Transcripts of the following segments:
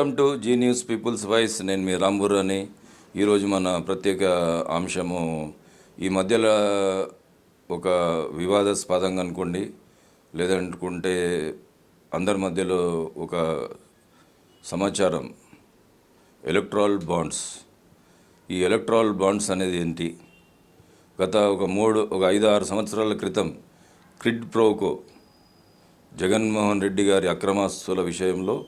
Welcome to Zee News people's voice నేను మీ రాంబూర్ అని ఈరోజు మన ప్రత్యేక అంశము ఈ మధ్యలో ఒక వివాదాస్పదంగా అనుకోండి లేదనుకుంటే అందరి మధ్యలో ఒక సమాచారం ఎలక్ట్రాల్ బాండ్స్ ఈ ఎలక్ట్రాల్ బాండ్స్ అనేది ఏంటి? గత ఒక మూడు ఒక ఐదు ఆరు సంవత్సరాల క్రితం క్రిడ్ ప్రోకో జగన్మోహన్ రెడ్డి గారి అక్రమాస్తుల విషయంలో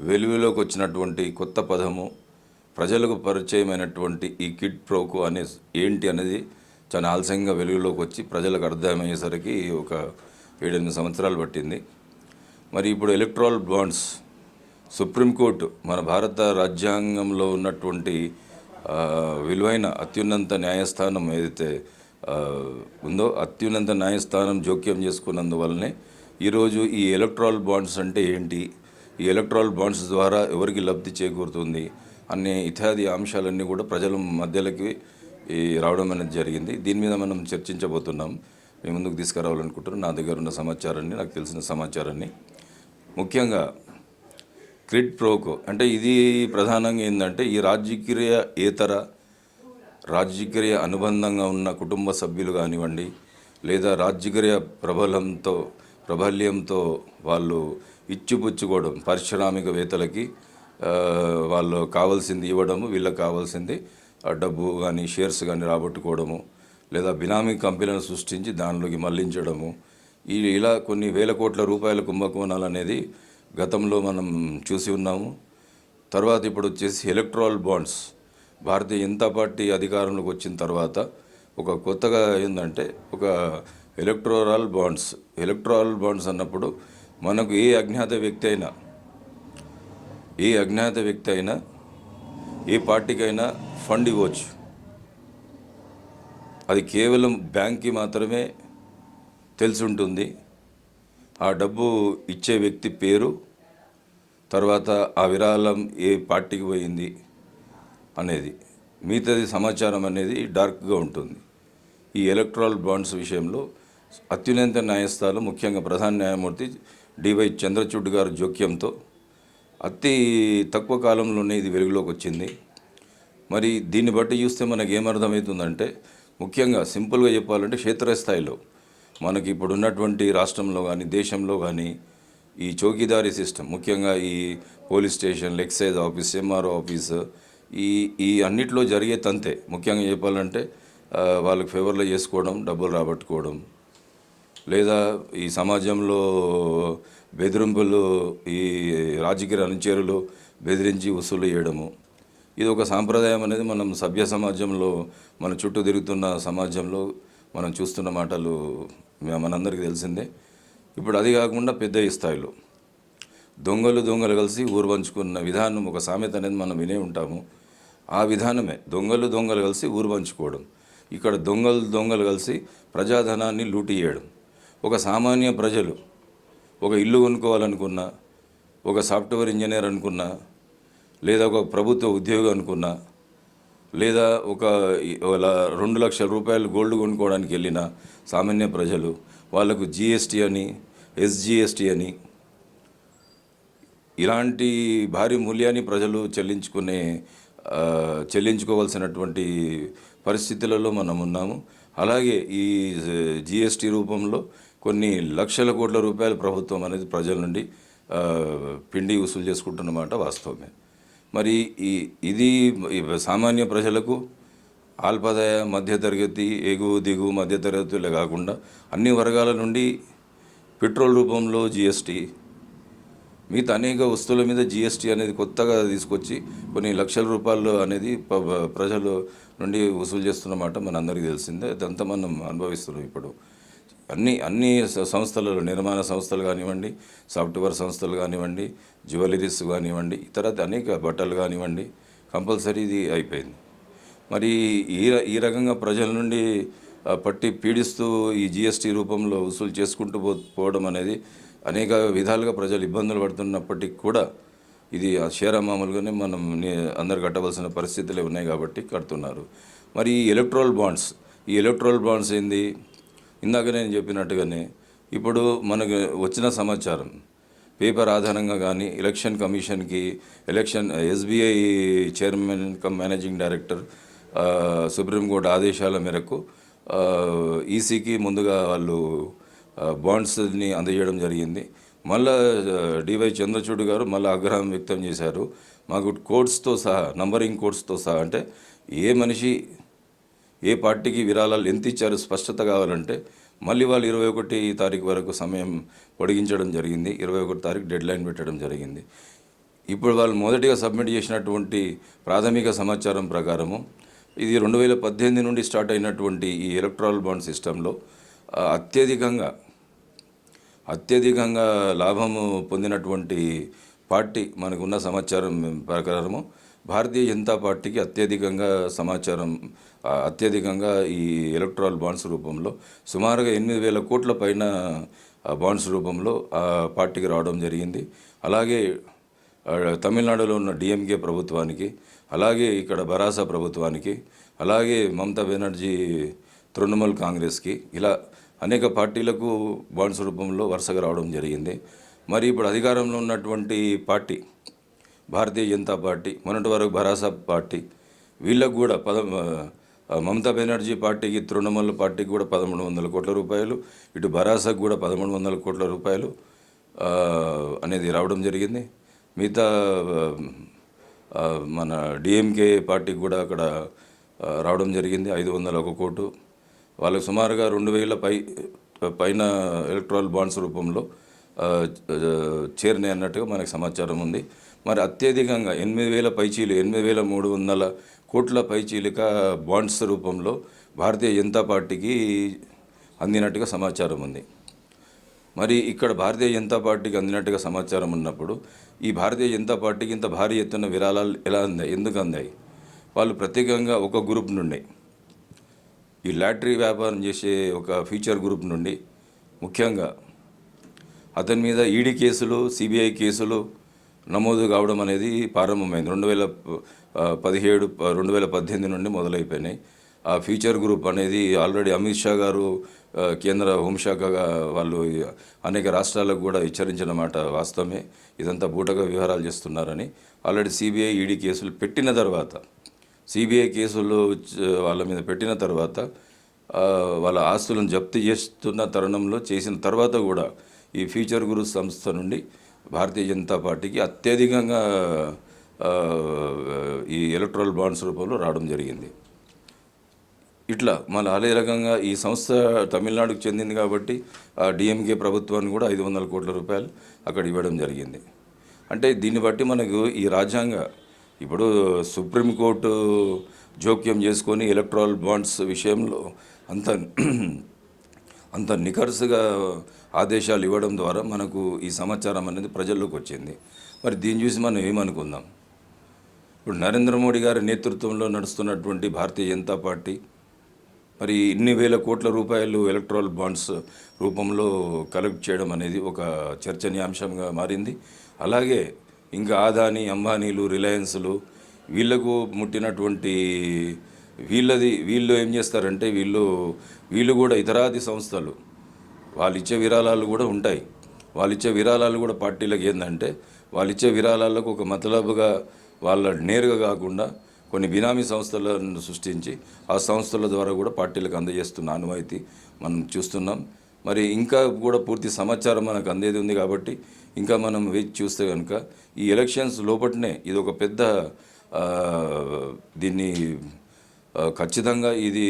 వెలుగులోకి వచ్చినటువంటి కొత్త పదము ప్రజలకు పరిచయమైనటువంటి ఈ కిడ్ ప్రోకో అనే ఏంటి అనేది చాలా ఆలస్యంగా వెలుగులోకి వచ్చి ప్రజలకు అర్థమయ్యేసరికి ఒక ఏడెనిమిది సంవత్సరాలు పట్టింది. మరి ఇప్పుడు ఎలక్ట్రాల్ బాండ్స్ సుప్రీంకోర్టు మన భారత రాజ్యాంగంలో ఉన్నటువంటి విలువైన అత్యున్నత న్యాయస్థానం ఏదైతే ఉందో అత్యున్నత న్యాయస్థానం జోక్యం చేసుకున్నందువల్లనే ఈరోజు ఈ ఎలక్ట్రాల్ బాండ్స్ అంటే ఏంటి ఈ ఎలక్ట్రాల్ బాండ్స్ ద్వారా ఎవరికి లబ్ధి చేకూరుతుంది అనే ఇత్యాది అంశాలన్నీ కూడా ప్రజల మధ్యలోకి ఈ రావడం అనేది జరిగింది. దీని మీద మనం చర్చించబోతున్నాం. మేము ముందుకు తీసుకురావాలనుకుంటున్నాం నా దగ్గర ఉన్న సమాచారాన్ని నాకు తెలిసిన సమాచారాన్ని. ముఖ్యంగా క్రిడ్ ప్రోకో అంటే ఇది ప్రధానంగా ఏంటంటే ఈ రాజకీయ ఏతర రాజకీయ అనుబంధంగా ఉన్న కుటుంబ సభ్యులు కానివ్వండి లేదా రాజకీయ ప్రబలంతో ప్రబల్యంతో వాళ్ళు ఇచ్చిపుచ్చుకోవడం పారిశ్రామికవేత్తలకి వాళ్ళు కావాల్సింది ఇవ్వడము వీళ్ళకి కావాల్సింది డబ్బు కానీ షేర్స్ కానీ రాబట్టుకోవడము లేదా బినామీ కంపెనీలను సృష్టించి దానిలోకి మళ్ళించడము. ఈ ఇలా కొన్ని వేల కోట్ల రూపాయల కుంభకోణాలు అనేది గతంలో మనం చూసి ఉన్నాము. తర్వాత ఇప్పుడు వచ్చేసి electoral bonds. Bharatiya Janata party అధికారంలోకి వచ్చిన తర్వాత ఒక కొత్తగా ఏంటంటే ఒక ఎలక్ట్రోరల్ బాండ్స్. ఎలక్ట్రాల్ బాండ్స్ అన్నప్పుడు మనకు ఏ అజ్ఞాత వ్యక్తి అయినా ఏ అజ్ఞాత వ్యక్తి అయినా ఏ పార్టీకైనా ఫండ్ ఇవ్వచ్చు. అది కేవలం బ్యాంక్కి మాత్రమే తెలిసి ఉంటుంది ఆ డబ్బు ఇచ్చే వ్యక్తి పేరు తర్వాత ఆ విరాళం ఏ పార్టీకి పోయింది అనేది మిగతాది సమాచారం అనేది డార్క్గా ఉంటుంది. ఈ ఎలక్ట్రాల్ బాండ్స్ విషయంలో అత్యున్నత న్యాయస్థానం ముఖ్యంగా ప్రధాన న్యాయమూర్తి డివై చంద్రచూడ్ గారి జోక్యంతో అతి తక్కువ కాలంలోనే ఇది వెలుగులోకి వచ్చింది. మరి దీన్ని బట్టి చూస్తే మనకి ఏమర్థమవుతుందంటే ముఖ్యంగా సింపుల్గా చెప్పాలంటే క్షేత్రస్థాయిలో మనకి ఇప్పుడు ఉన్నటువంటి రాష్ట్రంలో కానీ దేశంలో కానీ ఈ చౌకీదారీ సిస్టమ్ ముఖ్యంగా ఈ police station excise office MRO office ఈ ఈ అన్నిట్లో జరిగే తంతే. ముఖ్యంగా చెప్పాలంటే వాళ్ళకి ఫేవర్లో చేసుకోవడం డబ్బులు రాబట్టుకోవడం లేదా ఈ సమాజంలో బెదిరింపులు ఈ రాజకీయ అనుచరులు బెదిరించి వసూలు చేయడము. ఇది ఒక సాంప్రదాయం అనేది మనం సభ్య సమాజంలో మన చుట్టూ తిరుగుతున్న సమాజంలో మనం చూస్తున్న మాటలు మనందరికీ తెలిసిందే. ఇప్పుడు అది కాకుండా పెద్ద స్థాయిలో దొంగలు దొంగలు కలిసి ఊరు పంచుకున్న విధానం ఒక సామెత అనేది మనం వినే ఉంటాము. ఆ విధానమే దొంగలు దొంగలు కలిసి ఊరు పంచుకోవడం. ఇక్కడ దొంగలు దొంగలు కలిసి ప్రజాధనాన్ని లూటీ చేయడం. ఒక సామాన్య ప్రజలు ఒక ఇల్లు కొనుక్కోవాలనుకున్నా ఒక సాఫ్ట్వేర్ ఇంజనీర్ అనుకున్నా లేదా ఒక ప్రభుత్వ ఉద్యోగం అనుకున్నా లేదా ఒక రెండు లక్షల రూపాయలు గోల్డ్ కొనుక్కోవడానికి వెళ్ళిన సామాన్య ప్రజలు వాళ్ళకు జిఎస్టీ అని ఎస్జిఎస్టీ అని ఇలాంటి భారీ మూల్యాన్ని ప్రజలు చెల్లించుకునే చెల్లించుకోవాల్సినటువంటి పరిస్థితులలో మనం ఉన్నాము. అలాగే ఈ జిఎస్టీ రూపంలో కొన్ని లక్షల కోట్ల రూపాయలు ప్రభుత్వం అనేది ప్రజల నుండి పిండి వసూలు చేసుకుంటున్నమాట వాస్తవమే. మరి ఈ ఇది సామాన్య ప్రజలకు ఆల్పదాయ మధ్యతరగతి ఎగువ దిగువ మధ్యతరగతులే కాకుండా అన్ని వర్గాల నుండి పెట్రోల్ రూపంలో జిఎస్టీ మిగతా అనేక వస్తువుల మీద జిఎస్టీ అనేది కొత్తగా తీసుకొచ్చి కొన్ని లక్షల రూపాయలు అనేది ప- ప్రజలు నుండి వసూలు చేస్తున్నమాట మన అందరికీ తెలిసిందే. అదంతా మనం అనుభవిస్తున్నాం ఇప్పుడు. అన్ని అన్ని సంస్థలలో నిర్మాణ సంస్థలు కానివ్వండి సాఫ్ట్వేర్ సంస్థలు కానివ్వండి జ్యువెలరీస్ కానివ్వండి ఇతర అనేక బట్టలు కానివ్వండి కంపల్సరీ ఇది అయిపోయింది. మరి ఈ ఈ రకంగా ప్రజల నుండి పట్టి పీడిస్తూ ఈ జిఎస్టీ రూపంలో వసూలు చేసుకుంటూ పో పోవడం అనేది అనేక విధాలుగా ప్రజలు ఇబ్బందులు పడుతున్నప్పటికీ కూడా ఇది ఆ షేరా మామూలుగానే మనం అందరు కట్టవలసిన పరిస్థితులే ఉన్నాయి కాబట్టి కడుతున్నారు. మరి ఈ ఎలక్ట్రోల్ బాండ్స్ ఈ ఎలక్ట్రోల్ బాండ్స్ ఏంది? ఇందాక నేను చెప్పినట్టుగానే ఇప్పుడు మనకు వచ్చిన సమాచారం పేపర్ ఆధారంగా కానీ ఎలక్షన్ కమిషన్కి election SBI chairman cum managing director supreme court ఆదేశాల మేరకు ఈసీకి ముందుగా వాళ్ళు బాండ్స్ని అందజేయడం జరిగింది. మళ్ళా డివై చంద్రచూడ్ గారు మళ్ళీ ఆగ్రహం వ్యక్తం చేశారు. మాకు కోడ్స్తో సహా నంబరింగ్ కోడ్స్తో సహా అంటే ఏ మనిషి ఏ పార్టీకి విరాళాలు ఎంత ఇచ్చారో స్పష్టత కావాలంటే మళ్ళీ వాళ్ళు ఇరవై ఒకటి తారీఖు వరకు సమయం పొడిగించడం జరిగింది. ఇరవై ఒకటి తారీఖు డెడ్ లైన్ పెట్టడం జరిగింది. ఇప్పుడు వాళ్ళు మొదటిగా సబ్మిట్ చేసినటువంటి ప్రాథమిక సమాచారం ప్రకారము ఇది రెండు వేల పద్దెనిమిది నుండి స్టార్ట్ అయినటువంటి ఈ ఎలక్ట్రాల్ బాండ్ సిస్టంలో అత్యధికంగా అత్యధికంగా లాభము పొందినటువంటి పార్టీ మనకున్న సమాచారం ప్రకారము భారతీయ జనతా పార్టీకి అత్యధికంగా సమాచారం అత్యధికంగా ఈ ఎలక్ట్రాల్ బాండ్స్ రూపంలో సుమారుగా ఎనిమిది వేల కోట్ల పైన బాండ్స్ రూపంలో ఆ పార్టీకి రావడం జరిగింది. అలాగే తమిళనాడులో ఉన్న డిఎంకే ప్రభుత్వానికి అలాగే ఇక్కడ బరాసా ప్రభుత్వానికి అలాగే మమతా బెనర్జీ తృణమూల్ కాంగ్రెస్కి ఇలా అనేక పార్టీలకు బాండ్స్ రూపంలో వరుసగా రావడం జరిగింది. మరి ఇప్పుడు అధికారంలో ఉన్నటువంటి పార్టీ భారతీయ జనతా పార్టీ మొన్నటి వరకు భరాసా పార్టీ వీళ్ళకు కూడా పద మమతా బెనర్జీ పార్టీకి తృణమూల పార్టీకి కూడా పదమూడు వందల కోట్ల రూపాయలు ఇటు భరాసాకు కూడా పదమూడు వందల కోట్ల రూపాయలు అనేది రావడం జరిగింది. మిగతా మన డిఎంకే పార్టీకి కూడా అక్కడ రావడం జరిగింది. ఐదు వందల ఒక కోటు. వాళ్ళకి సుమారుగా రెండు వేల పై పైన ఎలక్ట్రాల్ బాండ్స్ రూపంలో చేరినాయి అన్నట్టుగా మనకు సమాచారం ఉంది. మరి అత్యధికంగా ఎనిమిది వేల పైచీలు ఎనిమిది వేల మూడు వందల కోట్ల పైచీలిక బాండ్స్ రూపంలో భారతీయ జనతా పార్టీకి అందినట్టుగా సమాచారం ఉంది. మరి ఇక్కడ భారతీయ జనతా పార్టీకి అందినట్టుగా సమాచారం ఉన్నప్పుడు ఈ భారతీయ జనతా పార్టీకి ఇంత భారీ ఎత్తున విరాళాలు ఎలా అందాయి? ఎందుకు అందాయి? వాళ్ళు ప్రత్యేకంగా ఒక గ్రూప్ నుండి ఈ లాటరీ వ్యాపారం చేసే ఒక ఫ్యూచర్ గ్రూప్ నుండి ముఖ్యంగా అతని మీద ఈడీ కేసులు సిబిఐ కేసులు నమోదు కావడం అనేది ప్రారంభమైంది. రెండు వేల పదిహేడు రెండు వేల పద్దెనిమిది నుండి మొదలైపోయినాయి. ఆ ఫ్యూచర్ గ్రూప్ అనేది ఆల్రెడీ అమిత్ షా గారు కేంద్ర హోంశాఖగా వాళ్ళు అనేక రాష్ట్రాలకు కూడా హెచ్చరించిన మాట వాస్తవమే. ఇదంతా బూటగా వ్యవహారాలు చేస్తున్నారని ఆల్రెడీ సిబిఐ ఈడీ కేసులు పెట్టిన తర్వాత సిబిఐ కేసులు వాళ్ళ మీద పెట్టిన తర్వాత వాళ్ళ ఆస్తులను జప్తు చేస్తున్న తరుణంలో చేసిన తర్వాత కూడా ఈ ఫ్యూచర్ గురు సంస్థ నుండి భారతీయ జనతా పార్టీకి అత్యధికంగా ఈ ఎలక్ట్రల్ బాండ్స్ రూపంలో రావడం జరిగింది. ఇట్లా మళ్ళీ అదే రకంగా ఈ సంస్థ తమిళనాడుకు చెందింది కాబట్టి ఆ డిఎంకే ప్రభుత్వాన్ని కూడా ఐదు వందల కోట్ల రూపాయలు అక్కడ ఇవ్వడం జరిగింది. అంటే దీన్ని బట్టి మనకు ఈ రాజ్యాంగ ఇప్పుడు సుప్రీంకోర్టు జోక్యం చేసుకొని ఎలక్ట్రాల్ బాండ్స్ విషయంలో అంత అంత నిఖర్సుగా ఆదేశాలు ఇవ్వడం ద్వారా మనకు ఈ సమాచారం అనేది ప్రజల్లోకి వచ్చింది. మరి దీన్ని చూసి మనం ఏమనుకుందాం? ఇప్పుడు నరేంద్ర మోడీ గారి నేతృత్వంలో నడుస్తున్నటువంటి భారతీయ జనతా పార్టీ మరి ఇన్ని వేల కోట్ల రూపాయలు ఎలక్ట్రాల్ బాండ్స్ రూపంలో కలెక్ట్ చేయడం అనేది ఒక చర్చనీయాంశంగా మారింది. అలాగే ఇంకా ఆదాని అంబానీలు రిలయన్స్లు వీళ్ళకు ముట్టినటువంటి వీళ్ళది వీళ్ళు ఏం చేస్తారంటే వీళ్ళు వీళ్ళు కూడా ఇతరాది సంస్థలు. వాళ్ళు ఇచ్చే విరాళాలు కూడా ఉంటాయి. వాళ్ళు ఇచ్చే విరాళాలు కూడా పార్టీలకు ఏంటంటే వాళ్ళు ఇచ్చే విరాళాలకు ఒక మతలబుగా వాళ్ళ నేరుగా కాకుండా కొన్ని బినామీ సంస్థలను సృష్టించి ఆ సంస్థల ద్వారా కూడా పార్టీలకు అందజేస్తున్న అనువైతే మనం చూస్తున్నాం. మరి ఇంకా కూడా పూర్తి సమాచారం మనకు అందేది ఉంది కాబట్టి ఇంకా మనం వేచి చూస్తే కనుక ఈ ఎలక్షన్స్ లోపటనే ఇది ఒక పెద్ద దీన్ని ఖచ్చితంగా ఇది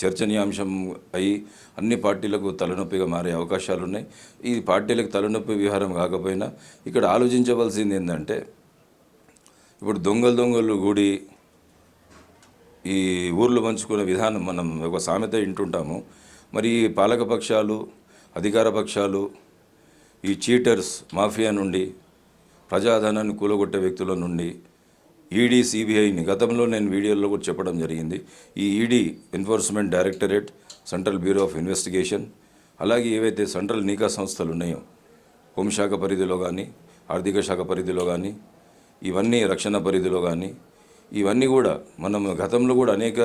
చర్చనీయాంశం అయి అన్ని పార్టీలకు తలనొప్పిగా మారే అవకాశాలు ఉన్నాయి. ఈ పార్టీలకు తలనొప్పి వ్యవహారం కాకపోయినా ఇక్కడ ఆలోచించవలసింది ఏంటంటే ఇప్పుడు దొంగలు దొంగలు గుడి ఈ ఊర్లు పంచుకునే విధానం మనం ఒక సామెత వింటుంటాము. మరి ఈ పాలక పక్షాలు అధికార పక్షాలు ఈ చీటర్స్ మాఫియా నుండి ప్రజాధనాన్ని కూలగొట్టే వ్యక్తుల నుండి ఈడీ సిబిఐని గతంలో నేను వీడియోలో కూడా చెప్పడం జరిగింది. ఈ ED enforcement directorate central bureau of investigation అలాగే ఏవైతే సెంట్రల్ నిఘా సంస్థలు ఉన్నాయో హోంశాఖ పరిధిలో కానీ ఆర్థిక శాఖ పరిధిలో కానీ ఇవన్నీ రక్షణ పరిధిలో కానీ ఇవన్నీ కూడా మనం గతంలో కూడా అనేక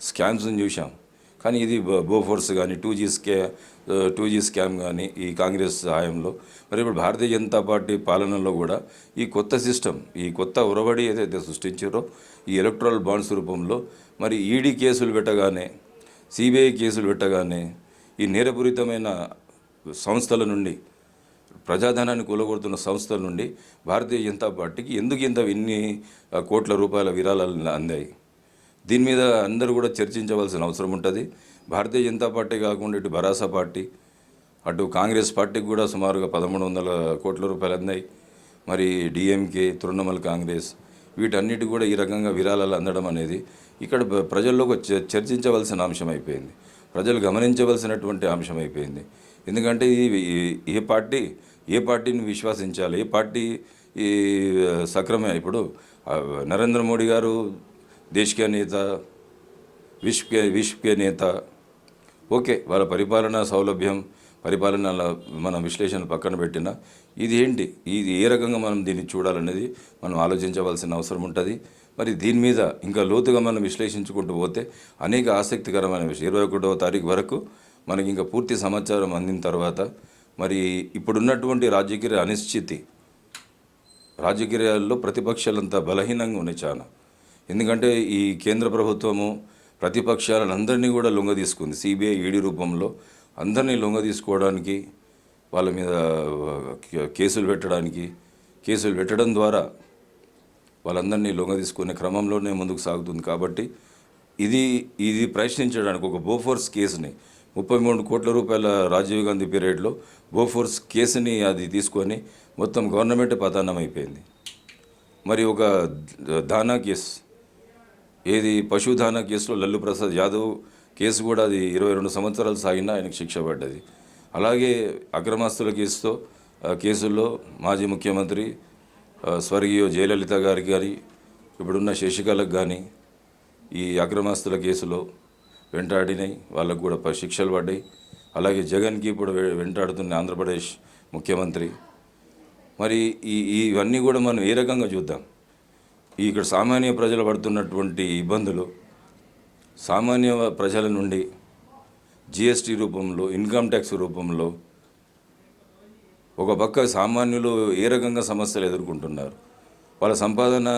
స్కామ్స్ని చూసాం కానీ ఇది బో- బోఫోర్స్ కానీ టూ జీ స్కే టూ జీ స్కామ్ కానీ ఈ కాంగ్రెస్ సహాయంలో. మరి ఇప్పుడు భారతీయ జనతా పార్టీ పాలనలో కూడా ఈ కొత్త సిస్టమ్ ఈ కొత్త ఉరబడి ఏదైతే సృష్టించారో ఈ ఎలక్ట్రల్ బాండ్స్ రూపంలో మరి ఈడీ కేసులు పెట్టగానే సిబిఐ కేసులు పెట్టగానే ఈ నేరపూరితమైన సంస్థల నుండి ప్రజాధనాన్ని కూలగొడుతున్న సంస్థల నుండి భారతీయ జనతా పార్టీకి ఎందుకు ఇంత ఇన్ని కోట్ల రూపాయల విరాళాలు అందాయి? దీని మీద అందరూ కూడా చర్చించవలసిన అవసరం ఉంటుంది. భారతీయ జనతా పార్టీ కాకుండా ఇటు భరాసా పార్టీ అటు కాంగ్రెస్ పార్టీకి కూడా సుమారుగా పదమూడు వందల కోట్ల రూపాయలు అందాయి మరి డిఎంకే తృణమూల్ కాంగ్రెస్ వీటన్నిటి కూడా ఈ రకంగా విరాళాలు అందడం అనేది ఇక్కడ ప్ర- ప్రజల్లోకి చర్చించవలసిన అంశం అయిపోయింది. ప్రజలు గమనించవలసినటువంటి అంశం అయిపోయింది. ఎందుకంటే ఈ- ఏ పార్టీ ఏ పార్టీని విశ్వసించాలి ఏ పార్టీ ఈ సక్రమే ఇప్పుడు నరేంద్ర మోడీ గారు దేశకే నేత విశ్వకే విశ్వకే నేత. ఓకే వాళ్ళ పరిపాలన సౌలభ్యం పరిపాలన మన విశ్లేషణ పక్కన పెట్టిన. ఇది ఏంటి? ఇది ఏ రకంగా మనం దీన్ని చూడాలనేది మనం ఆలోచించవలసిన అవసరం ఉంటుంది. మరి దీని మీద ఇంకా లోతుగా మనం విశ్లేషించుకుంటూ పోతే అనేక ఆసక్తికరమైన విషయం. ఇరవై ఒకటవ తారీఖు వరకు మనకి ఇంకా పూర్తి సమాచారం అందిన తర్వాత మరి ఇప్పుడున్నటువంటి రాజకీయ అనిశ్చితి రాజకీయాల్లో ప్రతిపక్షాలంతా బలహీనంగా ఉన్నాయి చాలా. ఎందుకంటే ఈ కేంద్ర ప్రభుత్వము ప్రతిపక్షాలను అందరినీ కూడా లొంగ తీసుకుంది సిబిఐ ఈడీ రూపంలో అందరినీ లొంగ తీసుకోవడానికి వాళ్ళ మీద కేసులు పెట్టడానికి కేసులు పెట్టడం ద్వారా వాళ్ళందరినీ లొంగ తీసుకునే క్రమంలోనే ముందుకు సాగుతుంది. కాబట్టి ఇది ఇది ప్రశ్నించడానికి ఒక బోఫోర్స్ కేసుని ముప్పై మూడు కోట్ల రూపాయల రాజీవ్ గాంధీ పీరియడ్లో బోఫోర్స్ కేసుని అది తీసుకొని మొత్తం గవర్నమెంట్ పతనం అయిపోయింది మరి ఒక దానా కేసు. ఏది పశుధాన కేసులో లల్లు ప్రసాద్ యాదవ్ కేసు కూడా అది ఇరవై రెండు సంవత్సరాలు సాగినా ఆయనకు శిక్ష పడ్డది. అలాగే అక్రమాస్తుల కేసుతో కేసుల్లో మాజీ ముఖ్యమంత్రి స్వర్గీయ జయలలిత గారికి కానీ ఇప్పుడున్న శశికళకు కానీ ఈ అక్రమాస్తుల కేసులో వెంటాడినాయి. వాళ్ళకు కూడా ప- శిక్షలు పడ్డాయి. అలాగే జగన్కి ఇప్పుడు వెంటాడుతున్న ఆంధ్రప్రదేశ్ ముఖ్యమంత్రి. మరి ఈ ఇవన్నీ కూడా మనం ఏ రకంగా చూద్దాం? ఇక్కడ సామాన్య ప్రజలు పడుతున్నటువంటి ఇబ్బందులు సామాన్య ప్రజల నుండి జిఎస్టీ రూపంలో ఇన్కమ్ ట్యాక్స్ రూపంలో ఒక పక్క సామాన్యులు ఏ రకంగా సమస్యలు ఎదుర్కొంటున్నారు? వాళ్ళ సంపాదన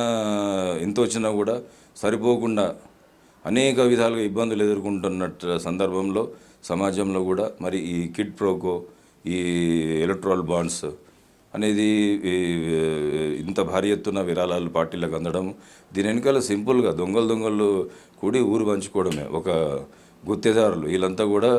ఎంత వచ్చినా కూడా సరిపోకుండా అనేక విధాలుగా ఇబ్బందులు ఎదుర్కొంటున్నట్టు సందర్భంలో సమాజంలో కూడా మరి ఈ కిడ్ ప్రోకో ఈ ఎలక్ట్రాల్ బాండ్స్ అనేది ఇంత భారీ ఎత్తున విరాళాలు పార్టీలకు అందడం దీని వెనకాల సింపుల్గా దొంగలు దొంగలు కూడి ఊరు పంచుకోవడమే. ఒక గుత్తేదారులు వీళ్ళంతా కూడా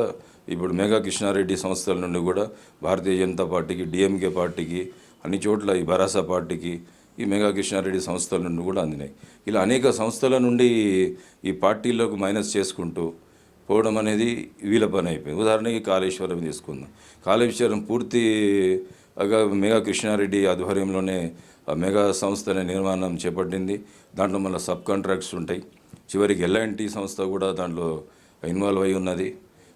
ఇప్పుడు మేఘా కృష్ణారెడ్డి సంస్థల నుండి కూడా భారతీయ జనతా పార్టీకి డిఎంకే పార్టీకి అన్ని చోట్ల ఈ భరాసా పార్టీకి ఈ మేఘా కృష్ణారెడ్డి సంస్థల నుండి కూడా అందినాయి. ఇలా అనేక సంస్థల నుండి ఈ పార్టీలకు మైనస్ చేసుకుంటూ పోవడం అనేది వీళ్ళ పని అయిపోయింది. ఉదాహరణకి కాళేశ్వరం తీసుకుందాం. కాళేశ్వరం పూర్తి మెగా కృష్ణారెడ్డి ఆధ్వర్యంలోనే మెగా సంస్థ అనే నిర్మాణం చేపట్టింది. దాంట్లో మళ్ళీ సబ్ కాంట్రాక్ట్స్ ఉంటాయి. చివరికి ఎల్ఐన్టీ సంస్థ కూడా దాంట్లో ఇన్వాల్వ్ అయి ఉన్నది.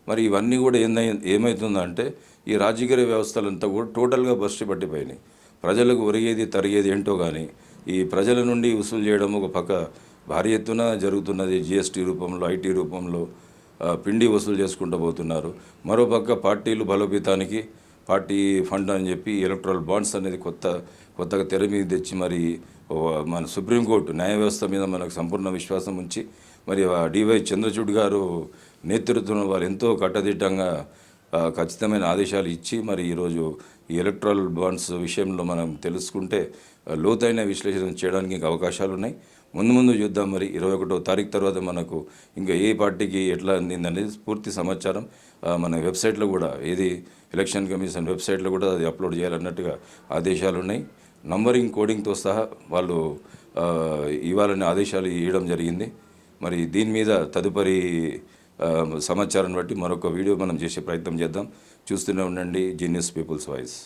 మరి ఇవన్నీ కూడా ఏందై ఏమవుతుందంటే ఈ రాజకీయ వ్యవస్థలంతా కూడా టోటల్గా బస్టి పట్టిపోయినాయి. ప్రజలకు ఒరిగేది తరిగేది ఏంటో కానీ ఈ ప్రజల నుండి వసూలు చేయడం ఒక పక్క భారీ ఎత్తున జరుగుతున్నది. జిఎస్టీ రూపంలో ఐటీ రూపంలో పిండి వసూలు చేసుకుంటూ పోతున్నారు. మరోపక్క పార్టీలు బలోపేతానికి పార్టీ ఫండ్ అని చెప్పి ఎలక్ట్రల్ బాండ్స్ అనేది కొత్త కొత్తగా తెర మీద తెచ్చి మరి మన సుప్రీంకోర్టు న్యాయ వ్యవస్థ మీద మనకు సంపూర్ణ విశ్వాసం ఉంచి మరి డివై చంద్రచూడ్ గారు నేతృత్వంలో వారు ఎంతో కట్టదిట్టంగా ఖచ్చితమైన ఆదేశాలు ఇచ్చి మరి ఈరోజు ఈ ఎలక్ట్రల్ బాండ్స్ విషయంలో మనం తెలుసుకుంటే లోతైన విశ్లేషణ చేయడానికి ఇంకా అవకాశాలు ఉన్నాయి. ముందు ముందు చూద్దాం మరి ఇరవై ఒకటో తారీఖు తర్వాత మనకు ఇంకా ఏ పార్టీకి ఎట్లా అందింది అనేది పూర్తి సమాచారం మన వెబ్సైట్లో కూడా ఏది ఎలక్షన్ కమిషన్ వెబ్సైట్లో కూడా అది అప్లోడ్ చేయాలన్నట్టుగా ఆదేశాలు ఉన్నాయి. నంబరింగ్ కోడింగ్తో సహా వాళ్ళు ఇవ్వాలనే ఆదేశాలు ఇవ్వడం జరిగింది. మరి దీని మీద తదుపరి సమాచారం బట్టి మరొక వీడియో మనం చేసే ప్రయత్నం చేద్దాం. చూస్తూనే ఉండండి జీనియస్ పీపుల్స్ వాయిస్.